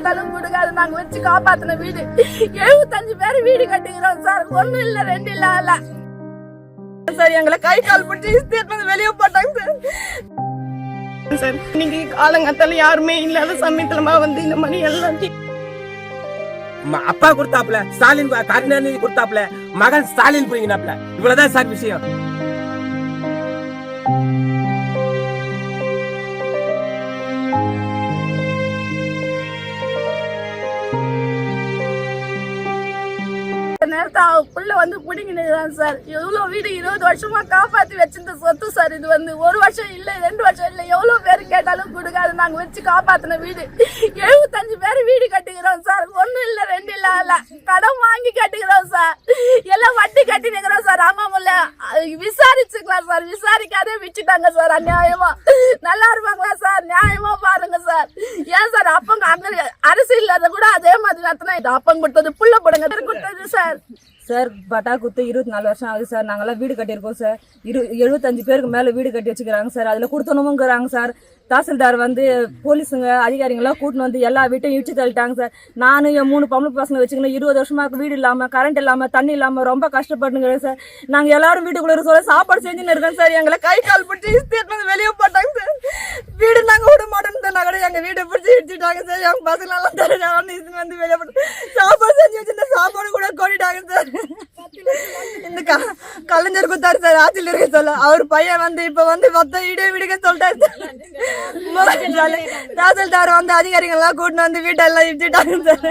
கேட்டாலும் கொடுக்காது. நாங்க வச்சு காப்பாத்தின வீடு. எழுபத்தஞ்சு பேர் வீடு கட்டிக்கிறோம் சார். ஒண்ணு இல்ல ரெண்டு இல்ல இல்ல சார் எங்களை கை கால் பிடிச்சி வந்து வெளியே போட்டாங்க சார். சார் இன்னைக்கு காலங்கத்தால யாருமே இல்லாத சமயத்துலமா வந்து இந்த மாதிரி எல்லாத்தையும் ம- அப்பா கொடுத்தாப்ல ஸ்டாலின் கருணாநிதி கொடுத்தாப்ல மகன் ஸ்டாலின் புரிங்கினாப்ல இவ்வளவுதான் சார் விஷயம். புள்ள வந்து பிடிங்கினுதான் சார். எவ்வளவு வீடு இருபது வருஷமா காப்பாத்தி வச்சிருந்த சொத்து சார் இது வந்து. ஒரு வருஷம் இல்ல ரெண்டு வருஷம் இல்ல. எவ்வளவு பேர் கேட்டாலும் கொடுக்காது. நாங்க வச்சு காப்பாத்தின வீடு. எழுபத்தஞ்சு பேர் வீடு கட்டிக்கிறோம் சார். ஒண்ணு இல்ல ரெண்டு இல்ல இல்ல கடன் வாங்கி கட்டிக்கிறோம் சார். எல்லாம் வட்டி கட்டி நிக்கிறோம் சார் ஆமா முல்ல. விசாரிச்சுக்கலாம் சார். விசாரிக்காதே விட்டுட்டாங்க சார் அநியாயமா. நல்லா இருப்பாங்களா சார்? நியாயமா பாருங்க சார். ஏன் சார் அப்பங்க அங்க அரசியல் கூட அதே மாதிரி நடத்தினா இது அப்பங்க கொடுத்தது புள்ள போடுங்க. கொடுத்தது சார். சார் பட்டா குத்து இருபத்தி நாலு வருஷம் ஆகுது சார். நாங்கெல்லாம் வீடு கட்டியிருக்கோம் சார். இரு எழுபத்தஞ்சு பேருக்கு மேலே வீடு கட்டி வச்சுக்கிறாங்க சார். அதில் கொடுத்தணுமுங்கிறாங்க சார். தாசில்தார் வந்து போலீஸுங்க அதிகாரிங்களாம் கூட்டின்னு வந்து எல்லா வீட்டையும் இடிச்சு தள்ளிட்டாங்க சார். நானும் என் மூணு பொம்பளை பசங்க வச்சுக்கணும் இருபது வருஷமா வீடு இல்லாமல் கரண்ட் இல்லாமல் தண்ணி இல்லாமல் ரொம்ப கஷ்டப்பட்டுங்கிறேன் சார். நாங்கள் எல்லாரும் வீட்டுக்குள்ளே இருக்க சொல்ல சாப்பாடு செஞ்சுன்னு இருக்கோம் சார். எங்களை கை கால் பிடிச்சி இஸ்தேட் வந்து வெளியே போட்டாங்க சார். வீடு நாங்கள் விட மாட்டோம்னு சொன்னா கூட எங்கள் வீட்டை பிடிச்சி இடிச்சுட்டாங்க சார். எங்கள் பசங்களெல்லாம் தரணும் இது வந்து வெளியே போட்டு சாப்பாடு செஞ்சு வச்சு சாப்பாடு கூட கொடிட்டாங்க சார். இந்த க கலைஞர் குத்தாரு சார் ஆட்சியில் இருக்க சொல்ல அவர் பையன் வந்து இப்ப வந்து மொத்த வீடே விடுக்க சொல்லிட்டாரு சார். தாசில்தார் வந்து அதிகாரிகள் எல்லாம் கூட்டின்னு வந்து வீட்டெல்லாம் இடிச்சுட்டாங்க சார்.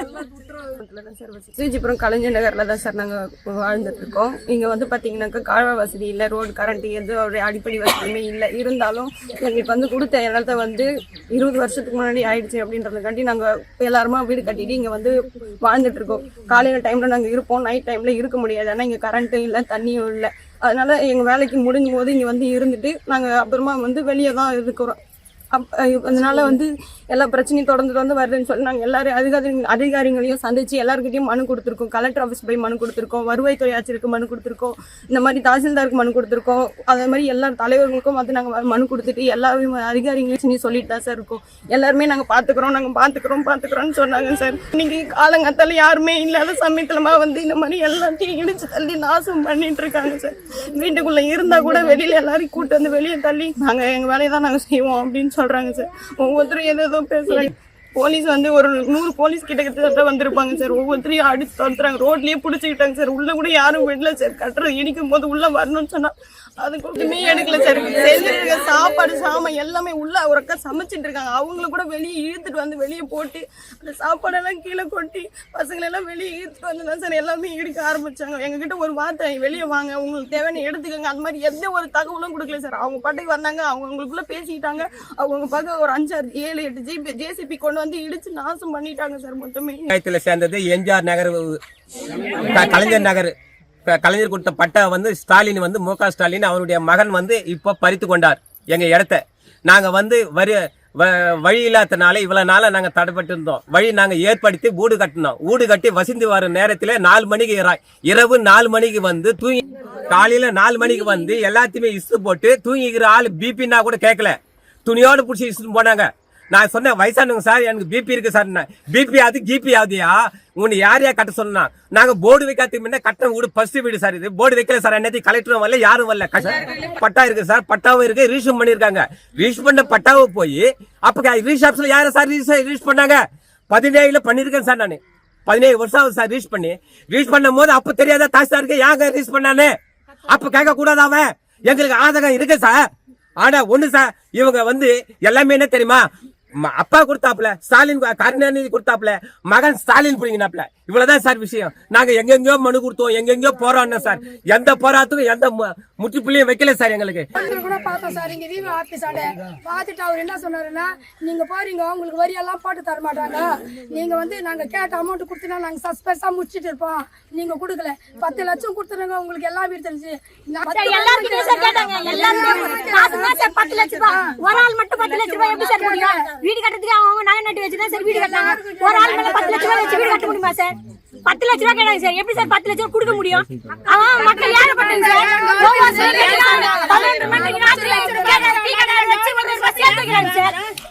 ஸ்ரீஜிபுரம் கலைஞர் நகரில் தான் சார் நாங்கள் வாழ்ந்துட்டு இருக்கோம் இங்கே வந்து பார்த்தீங்கன்னாக்கா கால்வாய் வசதி இல்லை ரோடு கரண்ட் எதுவும் ஒரு அடிப்படை வசதியுமே இல்லை. இருந்தாலும் எங்களுக்கு வந்து கொடுத்த இடத்த வந்து இருபது வருஷத்துக்கு முன்னாடி ஆயிடுச்சு அப்படின்றதுக்காண்டி நாங்கள் எல்லாருமா வீடு கட்டிட்டு இங்கே வந்து வாழ்ந்துட்டு இருக்கோம் காலையில் டைமில் நாங்கள் இருப்போம். நைட் டைமில் இருக்க முடியாது. ஏன்னா இங்கே கரண்ட்டும் இல்லை தண்ணியும் இல்லை. அதனால எங்கள் வேலைக்கு முடிஞ்சும் போது இங்கே வந்து இருந்துட்டு நாங்கள் அப்புறமா வந்து வெளியே தான் இருக்கிறோம். அப் அதனால வந்து எல்லா பிரச்சனையும் தொடர்ந்து தொடர்ந்து வருதுன்னு சொல்லி நாங்கள் எல்லாரும் அதிகாரி அதிகாரிகளையும் சந்திச்சு எல்லாருக்கிட்டையும் மனு கொடுத்துருக்கோம். கலெக்டர் ஆஃபீஸ் போய் மனு கொடுத்துருக்கோம். வருவாய்த்துறை ஆட்சியருக்கு மனு கொடுத்துருக்கோம். இந்த மாதிரி தாசில்தாருக்கு மனு கொடுத்துருக்கோம். அதே மாதிரி எல்லா தலைவர்களுக்கும் வந்து நாங்கள் மனு கொடுத்துட்டு எல்லாரும் அதிகாரிகளையும் சொல்லிட்டு தான் சார் இருக்கோம். எல்லாருமே நாங்கள் பார்த்துக்குறோம் நாங்கள் பார்த்துக்குறோம் பார்த்துக்குறோம்னு சொன்னாங்க சார். இன்னைக்கு காலங்கத்தால் யாருமே இல்லாத சமயத்துலமா வந்து இந்த மாதிரி எல்லாத்தையும் இடிச்சு தள்ளி நாசம் பண்ணிட்டு இருக்காங்க சார். வீட்டுக்குள்ளே இருந்தால் கூட வெளியில் எல்லாரையும் கூட்டு வந்து வெளியே தள்ளி நாங்கள் எங்கள் வேலையை தான் நாங்கள் செய்வோம் அப்படின்னு சொல்றாங்க சார். ஒவ்வொருத்தரும் ஏதோ பேசுகிறாங்க போலீஸ் வந்து ஒரு நூறு போலீஸ் கிட்ட கிட்ட வந்திருப்பாங்க சார். ஒவ்வொருத்தரையும் அடிச்சு துரத்துறாங்க. ரோட்லயே பிடிச்சிக்கிட்டாங்க சார். உள்ள கூட யாரும் விடல சார். கட்டுறது இடிக்கும் போது உள்ள வரணும்னு சொன்னா அதுக்கு ஒன்றுமே எடுக்கல சார். செஞ்சிருக்க சாப்பாடு சாமான் எல்லாமே உள்ள ஒரு அக்கா சமைச்சிட்டு இருக்காங்க. அவங்கள கூட வெளியே இழுத்துட்டு வந்து வெளியே போட்டு அந்த சாப்பாடெல்லாம் கீழே கொட்டி பசங்களெல்லாம் வெளியே இழுத்துட்டு வந்து தான் சார் எல்லாமே இடிக்க ஆரம்பிச்சாங்க. எங்ககிட்ட ஒரு வார்த்தை வெளியே வாங்க. உங்களுக்கு தேவையான எடுத்துக்கோங்க. அந்த மாதிரி எந்த ஒரு தகவலும் கொடுக்கல சார். அவங்க பாட்டுக்கு வந்தாங்க. அவங்க அவங்களுக்குள்ள பேசிக்கிட்டாங்க அவங்க பார்க்க ஒரு அஞ்சாறு ஏழு எட்டு ஜிபி ஜேசிபி கொண்டு வந்து இடிச்சு நாசம் பண்ணிட்டாங்க சார் மொத்தமே. சேர்ந்தது எம்ஜிஆர் நகர் கலைஞர் நகர். கலைஞர் கொடுத்த பட்டா வந்து ஸ்டாலின் வந்து மு ஸ்டாலின் அவருடைய மகன் வந்து இப்போ பறித்து கொண்டார் எங்கள் இடத்த. நாங்கள் வந்து வரி வ- வழி இல்லாதனால இவ்வளோ நாளாக நாங்கள் தடைப்பட்டு இருந்தோம். வழி நாங்கள் ஏற்படுத்தி வீடு கட்டினோம். வீடு கட்டி வசந்தி வர நேரத்தில் நாலு மணிக்கு இரா- இரவு நாலு மணிக்கு வந்து தூங்கி காலையில் நாலு மணிக்கு வந்து எல்லாத்தையுமே இசு போட்டு தூங்கிக்கிற ஆள் பிபின்னா கூட கேட்கல துணியோடு பிடிச்சி இசுன்னு போனாங்க. நான் சொன்னேன் வயசானவங்க சார் எனக்கு பிபி இருக்கு சார் பிபி ஆகுது கிபி ஆகுதியா? உன்னை யார் யார் கட்ட சொன்னா? நாங்க போர்டு வைக்காதுக்கு முன்ன கட்ட வீடு ஃபர்ஸ்ட் வீடு சார் இது. போர்டு வைக்கல சார் என்னத்தையும் கலெக்டரும் வரல யாரும் வரல. பட்டா இருக்கு சார் பட்டாவும் இருக்கு ரீஷம் பண்ணிருக்காங்க ரீஷ் பண்ண பட்டாவை போய் அப்ப ரீஷ் ஆப்ஸ்ல யார சார் ரீஷ் ரீஷ் பண்ணாங்க? பதினேழுல பண்ணிருக்கேன் சார் நான். பதினேழு வருஷம் ஆகுது சார் ரீச் பண்ணி. ரீச் பண்ணும் போது அப்ப தெரியாத தாசிதாருக்கு யாங்க ரீச் பண்ணானே? அப்ப கேட்க கூடாது அவன்? எங்களுக்கு ஆதகம் இருக்கு சார். ஆனா ஒண்ணு சார் இவங்க வந்து எல்லாமே என்ன தெரியுமா? அப்பா கொடுத்தாப்ல ஸ்டாலின் கருணாநிதி கொடுத்தாப்ல மகன் ஸ்டாலின் பிடிங்கினாப்ல இவ்வளவுதான் சார் விஷயம். நாங்க எங்கெங்கயோ மனு கொடுத்தோம் எங்கெங்கயோ போராடினோம் சார். எந்த போராட்டத்துக்கும் எந்த மு- முற்றுப்புள்ளியும் வைக்கல சார் எங்களுக்கு. கூட பார்த்தோம் சார் இங்க விவோ ஆபீஸ் ஆட பார்த்துட்டு அவர் என்ன சொன்னாருன்னா நீங்க போறீங்க உங்களுக்கு வரியெல்லாம் போட்டு தர மாட்டாங்க. நீங்க வந்து நாங்க கேட்ட அமௌண்ட் கொடுத்தீங்கன்னா நாங்க சஸ்பென்ஸா முடிச்சிட்டு இருப்போம். நீங்க கொடுக்கல. பத்து லட்சம் கொடுத்துருங்க உங்களுக்கு எல்லா வீடு தெரிஞ்சு. பத்து லட்ச ரூபாய். ஒரு ஆள் மட்டும் பத்து லட்ச ரூபாய் எப்படி சார் முடியும்? வீடு கட்டுறதுக்கு அவங்க நகை நட்டு வச்சுதான் சார் வீடு கட்டினாங்க. ஒரு ஆள் மேல பத்து லட்ச ரூபாய் வச்சு வீடு கட்ட முடியுமா சார்? பத்து லட்ச ரூபாய் கேட்டாங்க சார். எப்படி சார் பத்து லட்ச ரூபாய் கொடுக்க முடியும்? அவன் மக்கள் ஏறப்பட்டது சார்.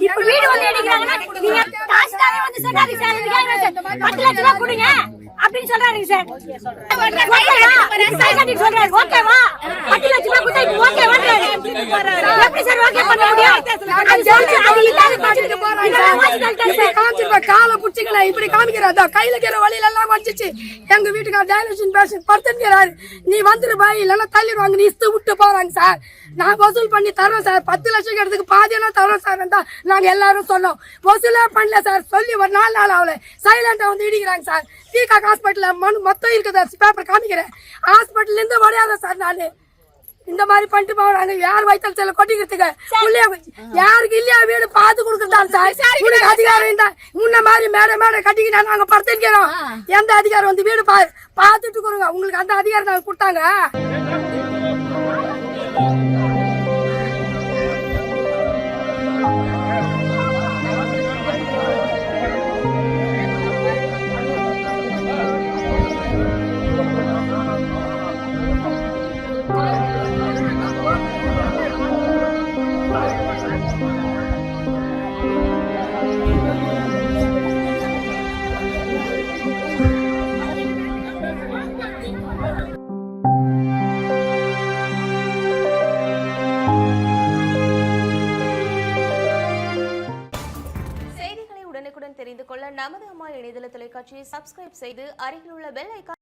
இப்ப வீடு வந்து எடுக்கிறாங்கன்னா நீங்க தாசில்தாரே வந்து சொன்னாரு சார். பத்து லட்ச ரூபா கொடுங்க அப்படின்னு சொல்றாருங்க சார். சொல்றாரு. ஓகேவா? பத்து லட்ச ரூபா கொடுத்தா எப்படி சார் ஓகே பண்ண முடியும் அது காட்டிட்டு போறாங்க இப்படி காமிச்சிருப்ப காலை புடிச்சிக்கல இப்படி காமிக்கிறதா கையில இருக்கிற வழியில எல்லாம் வந்துச்சு. எங்க வீட்டுக்கார டயலிசின் பேஷண்ட் படுத்துக்கிறாரு நீ வந்துரு பாய் இல்லைன்னா தள்ளிடுவாங்க நீ இஸ்து விட்டு போறாங்க சார். நான் வசூல் பண்ணி தரோம் சார். பத்து லட்சம் எடுத்துக்கு பாதியெல்லாம் தரோம் சார் தான் நாங்க எல்லாரும் சொன்னோம். வசூலே பண்ணல சார். சொல்லி ஒரு நாலு நாள் ஆகல. சைலண்டா வந்து இடிக்கிறாங்க சார். பீகாக் ஹாஸ்பிட்டல்ல மனு மொத்தம் இருக்குது பேப்பர் காமிக்கிறேன். ஹாஸ்பிட்டல்ல இருந்து வரையாத சார் நானு. இந்த மாதிரி பண்ணிட்டு போறாங்க யார் வயிற்று செல்ல கொட்டிக்கிறதுக்கு? உள்ளே யாருக்கு இல்லையா வீடு பார்த்து கொடுக்குறதால சார். உனக்கு அதிகாரம் இந்த முன்ன மாதிரி மேடை மேடை கட்டிக்கிட்டா நாங்க படுத்திருக்கிறோம். எந்த அதிகாரம் வந்து வீடு பா பார்த்துட்டு இருக்கிறோங்க உங்களுக்கு அந்த அதிகாரம் நாங்க கொடுத்தாங்க. இணையதள தொலைக்காட்சியை சப்ஸ்கிரைப் செய்து அருகில் உள்ள பெல் ஐக்கான்